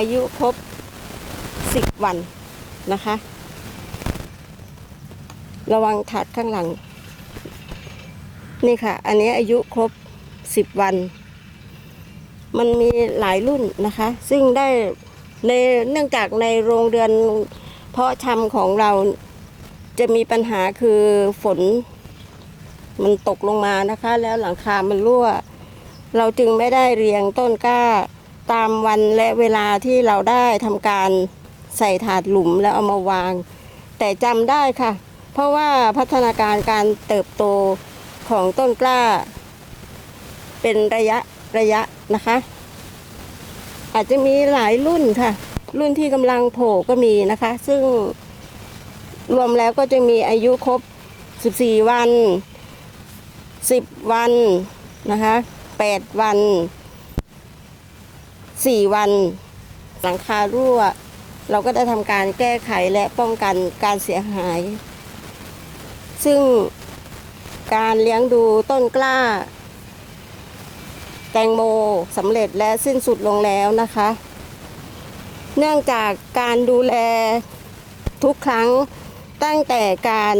อายุครบสิบวันนะคะ ระวังถาดข้างหลัง นี่ค่ะ อันนี้อายุครบสิบวัน มันมีหลายรุ่นนะคะ ซึ่งได้ในเนื่องจากในโรงเรือนเพาะชำของเราจะมีปัญหาคือฝนมันตกลงมานะคะ แล้วหลังคามันรั่ว เราจึงไม่ได้เรียงต้นกล้า ตามวันและเวลาที่เราได้ทำการใส่ถาดหลุมแล้วเอามาวาง แต่จำได้ค่ะ เพราะว่าพัฒนาการการเติบโตของต้นกล้า เป็นระยะระยะนะคะ อาจจะมีหลายรุ่นค่ะ รุ่นที่กำลังโผล่ก็มีนะคะ ซึ่งรวมแล้วก็จะมีอายุครบ 14 วัน 10 วันนะคะ 8 วัน 4วันหลังคารั่ว เราก็ได้ทำการแก้ไขและป้องกันการเสียหาย ซึ่งการเลี้ยงดูต้นกล้า แตงโมสำเร็จและสิ้นสุดลงแล้วนะคะ เนื่องจากการดูแลทุกครั้งตั้งแต่การ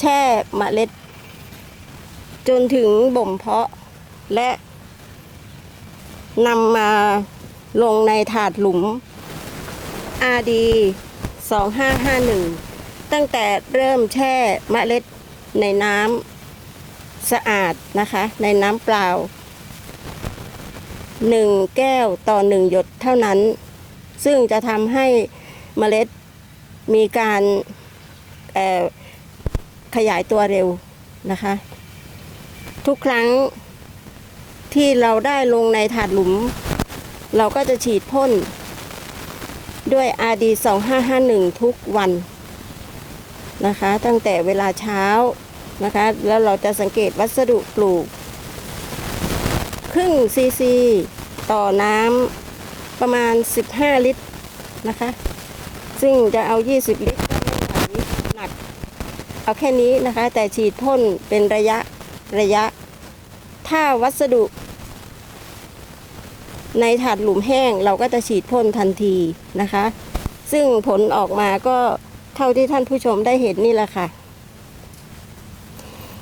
แช่เมล็ด จนถึงบ่มเพาะและ นำมาลงในถาดหลุม RD 2551 ตั้งแต่เริ่มแช่เมล็ดในน้ำสะอาดนะคะ ในน้ำเปล่าหนึ่งแก้วต่อหนึ่งหยดเท่านั้น ซึ่งจะทำให้เมล็ดมีการขยายตัวเร็วนะคะ ทุกครั้ง ที่เราได้ลงในถาดหลุม เราก็จะฉีดพ่นด้วย RD 2551 ทุกวันนะคะ ตั้งแต่เวลาเช้านะคะ แล้วเราจะสังเกตวัสดุปลูก ครึ่งซีซีต่อน้ำประมาณ 15 ลิตรนะคะ ซึ่งจะเอา 20 ลิตรก็ไม่ไหวหนัก เอาแค่นี้นะคะ แต่ฉีดพ่นเป็นระยะระยะ ถ้าวัสดุ ในถาดหลุมแห้งเราก็จะฉีดพ่นทันทีนะคะ ซึ่งผลออกมาก็เท่าที่ท่านผู้ชมได้เห็นนี่แหละค่ะ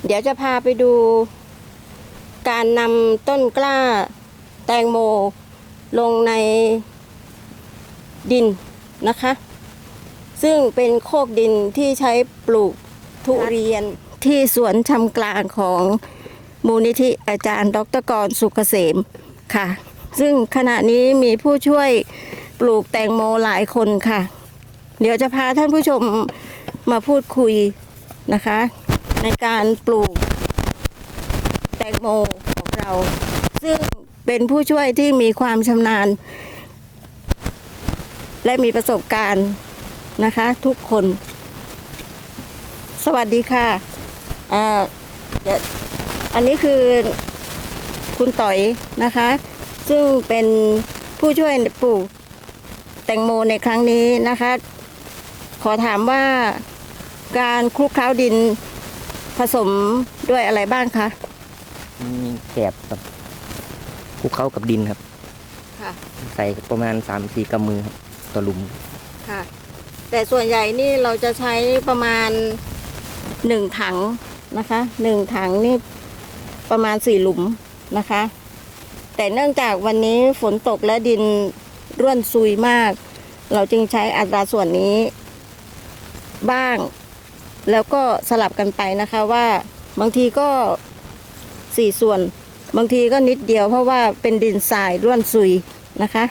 เดี๋ยวจะพาไปดู การนำต้นกล้าแตงโมลงในดินนะคะ ซึ่งเป็นโคกดินที่ใช้ปลูกทุเรียนที่สวนชำกลางของมูลนิธิอาจารย์ ดรกรสุกเกษมค่ะ ซึ่งขณะนี้มีผู้ช่วยปลูกแตงโมหลายคนค่ะ เดี๋ยวจะพาท่านผู้ชมมาพูดคุยนะคะ ในการปลูกแตงโมของเรา ซึ่งเป็นผู้ช่วยที่มีความชำนาญ และมีประสบการณ์นะคะ ทุกคน สวัสดีค่ะอ่าอันนี้คือคุณต่อยนะคะ ซึ่งเป็นผู้ช่วยปลูกแตงโมในครั้งนี้นะคะ ขอถามว่าการคลุกเคล้าดินผสมด้วยอะไรบ้างคะมีแกบกับคลุกเข้ากับดินครับ ค่ะใส่ประมาณสามสี่กำมือครับต่อหลุมค่ะ แต่ส่วนใหญ่นี่เราจะใช้ประมาณหนึ่งถังนะคะหนึ่งถังนี่ประมาณสี่หลุมนะคะ แต่เนื่องจากวันนี้ฝนตกและดินร่วนซุยมาก เราจึงใช้อัตราส่วนนี้บ้าง แล้วก็สลับกันไปนะคะว่าบางทีก็สี่ส่วน บางทีก็นิดเดียวเพราะว่าเป็นดินทรายร่วนซุยนะคะ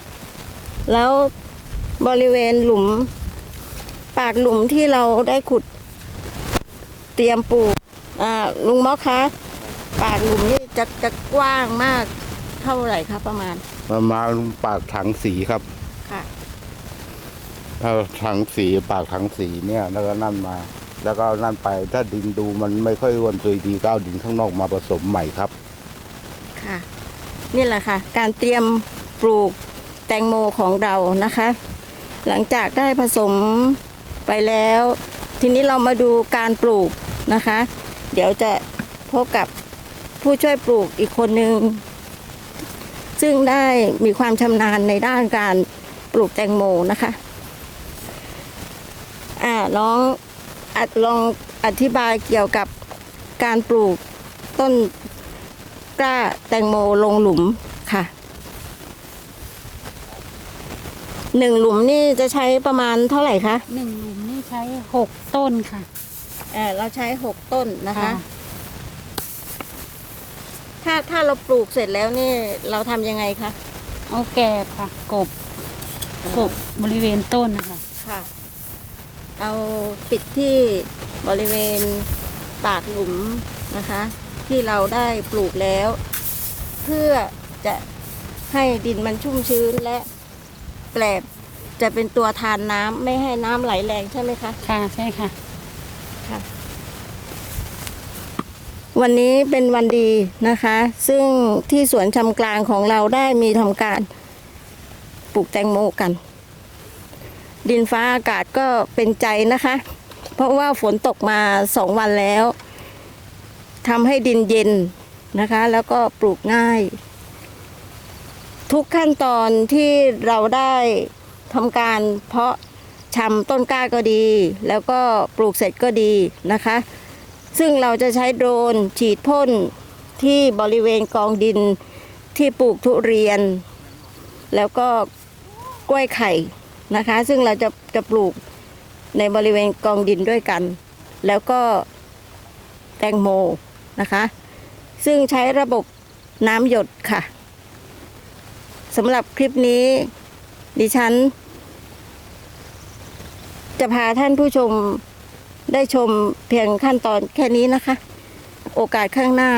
แล้วบริเวณหลุม ปากหลุมที่เราได้ขุด เตรียมปลูกอ่าลุงมอกคะปากหลุมนี่จะจะกว้างมาก เท่าไหร่คะประมาณ ประมาณปากถังสีครับค่ะถ้าถังสีปากถังสีเนี่ย แล้วก็นั่นมา แล้วก็นั่นไป ถ้าดินดูมันไม่ค่อยร่วนซุยดีก็เอาดินข้างนอกมาผสมใหม่ครับ ค่ะ นี่แหละค่ะ การเตรียมปลูกแตงโมของเรานะคะ หลังจากได้ผสมไปแล้ว ทีนี้เรามาดูการปลูกนะคะ เดี๋ยวจะพบกับผู้ช่วยปลูกอีกคนหนึ่ง ซึ่งได้มีความชำนาญในด้านการปลูกแตงโมนะคะอ่าน้องอะลองอธิบายเกี่ยวกับการปลูกต้นกล้าแตงโมลงหลุมค่ะหนึ่งหลุมนี่จะใช้ประมาณเท่าไหร่คะหนึ่งหลุมนี่ใช้หกต้นค่ะ เออเราใช้หกต้นนะคะ ถ้าถ้าเราปลูกเสร็จแล้วนี่เราทำยังไงคะ เอาแกบค่ะกบกบบริเวณต้นนะคะค่ะ เอาปิดที่บริเวณปากหลุมนะคะ ที่เราได้ปลูกแล้ว เพื่อจะให้ดินมันชุ่มชื้นและแกลบจะเป็นตัวทานน้ำไม่ให้น้ำไหลแรงใช่ไหมคะ ค่ะใช่ค่ะค่ะ วันนี้เป็นวันดีนะคะ ซึ่งที่สวนชำกลางของเราได้มีทำการปลูกแตงโมกัน ดินฟ้าอากาศก็เป็นใจนะคะ เพราะว่าฝนตกมาสองวันแล้วทำให้ดินเย็นนะคะ แล้วก็ปลูกง่าย ทุกขั้นตอนที่เราได้ทำการเพาะชำต้นกล้าก็ดี แล้วก็ปลูกเสร็จก็ดีนะคะ ซึ่งเราจะใช้โดรนฉีดพ่นที่บริเวณกองดินที่ปลูกทุเรียน แล้วก็กล้วยไข่นะคะ ซึ่งเราจะจะปลูกในบริเวณกองดินด้วยกัน แล้วก็แตงโมนะคะ ซึ่งใช้ระบบน้ำหยดค่ะสำหรับคลิปนี้ ดิฉัน จะพาท่านผู้ชม ได้ชมเพียงขั้นตอนแค่นี้นะคะ โอกาสข้างหน้า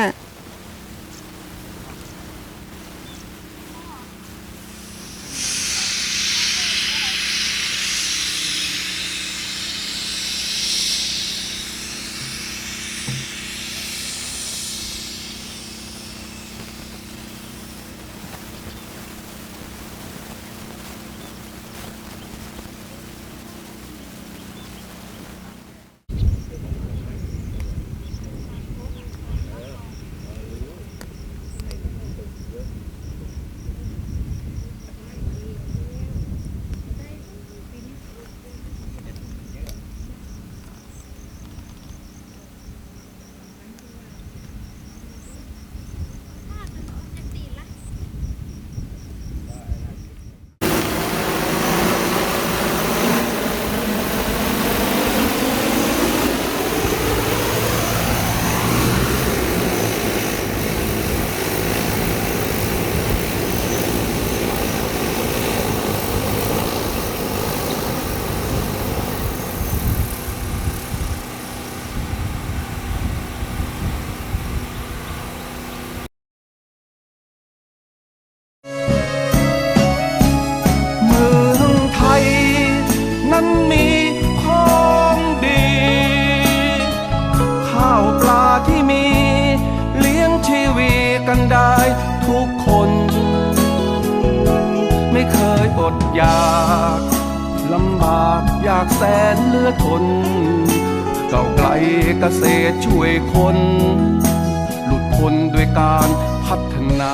ทุกคน ไม่เคยอดอยากลำบากอยากแสนเลือดทนเก่าไกลเกษตรช่วยคน หลุดพ้นด้วยการพัฒนา